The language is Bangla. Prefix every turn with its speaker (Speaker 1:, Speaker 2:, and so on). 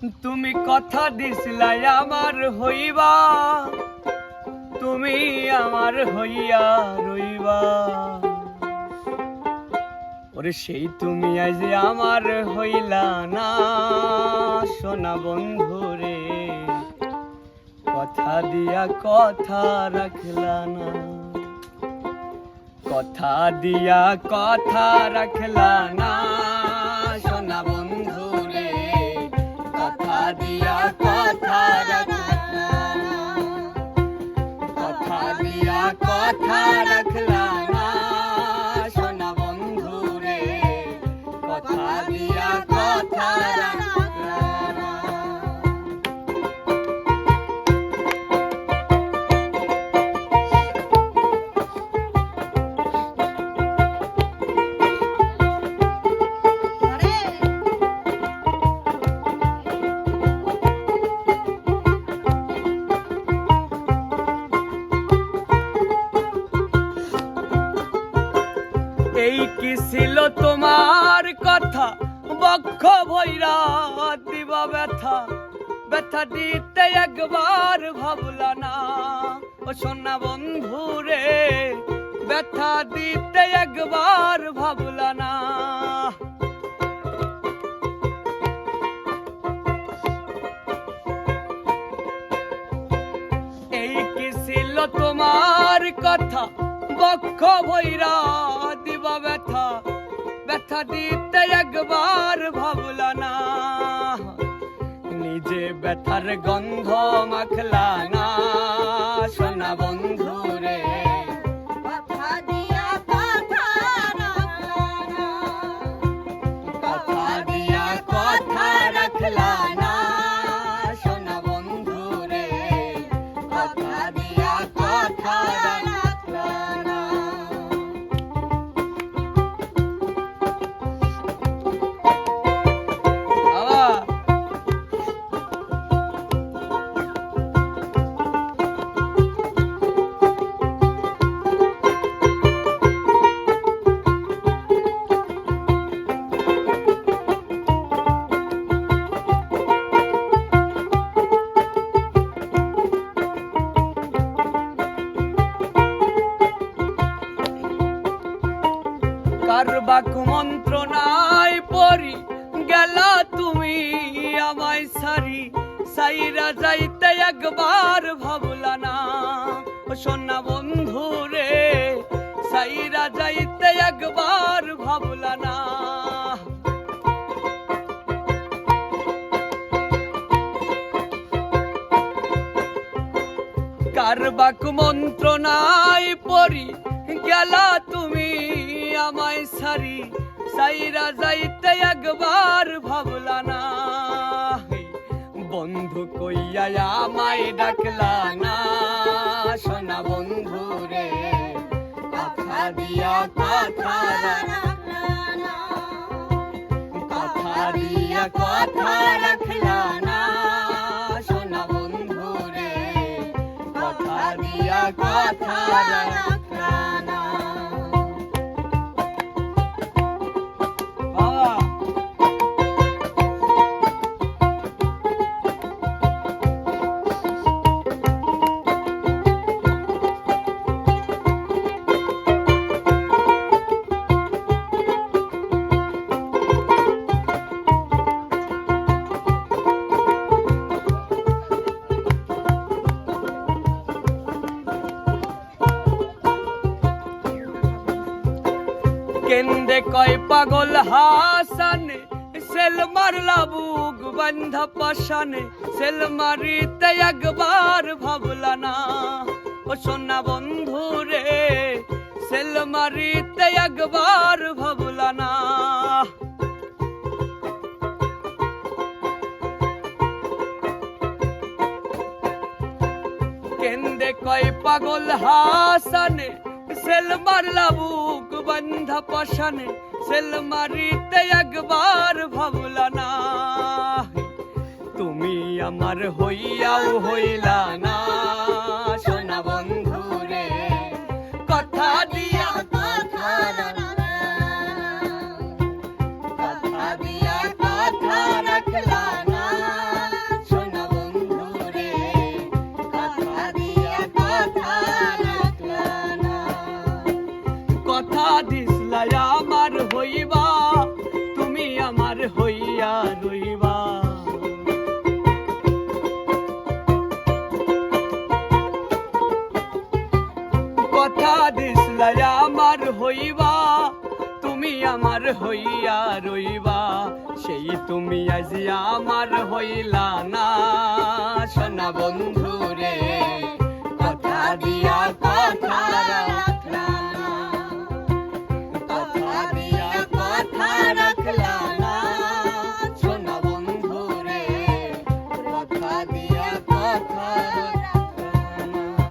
Speaker 1: তুমি কথা দিছিলাই আমার হইবা। তুমি আমার হইয়া রইবা। ওরে সেই তুমি আজ আমার হইলা না, সোনা বন্ধু রে। কথা দিয়া কথা রাখলা না। কথা দিয়া কথা রাখলা না। কথা দিয়া কথা বক্ষ ভৈরা দিবা ব্যথা। ব্যথা দিতে একবার ভাবলা না। ও সোনা বন্ধু রে, ব্যথা দিতে একবার ভাবলা না। এই কি ছিল তোমার কথা? বক্ষ ভৈরা দিবা ব্যথা। ব্যথা দিতে একবার ভাবলা না। নিজে ব্যথার গন্ধ মাখলা না। কারবাক মন্ত্রণায় পরি গেলা তুমি আমায় সারি। সাইরা যাইতে একবার ভাবলা না ও সোনা বন্ধু রে সাইরা যাইতে একবার ভাবলা না কারবাক মন্ত্রণায় পরি গেলা তুমি আমায় সারি। সাইরা যাইতে একবার ভাবলা না, বন্ধু কইয়া আমায় ডাকলা না। সোনা বন্ধু রে, কথা দিয়া কথা কথা দিয়া কথা দিয়া কথা কেন্দে কয় পাগল হাসানে সেল মারলা বুক বন্ধ পাশানে সেল মারিতে একবার ভাবলা না ও সোনা বন্ধু রে সেল মারিতে একবার ভাবলা না কেন্দে কয় পাগল হাসানে সেল মারলা বুক বন্ধ পাশানে সেল মারিতে একবার ভাবলা না। তুমি আমার হইয়াও হইলা না। কথা দিসলা আমাৰ হইবা, তুমি আমাৰ হইয়া রইবা। কথা দিসলা আমাৰ হইবা, তুমি আমাৰ হইয়া রইবা। সেই তুমি আজি আমাৰ হইলা না, সোনা বন্ধুৰে কথা দিয়া কথা Bobby.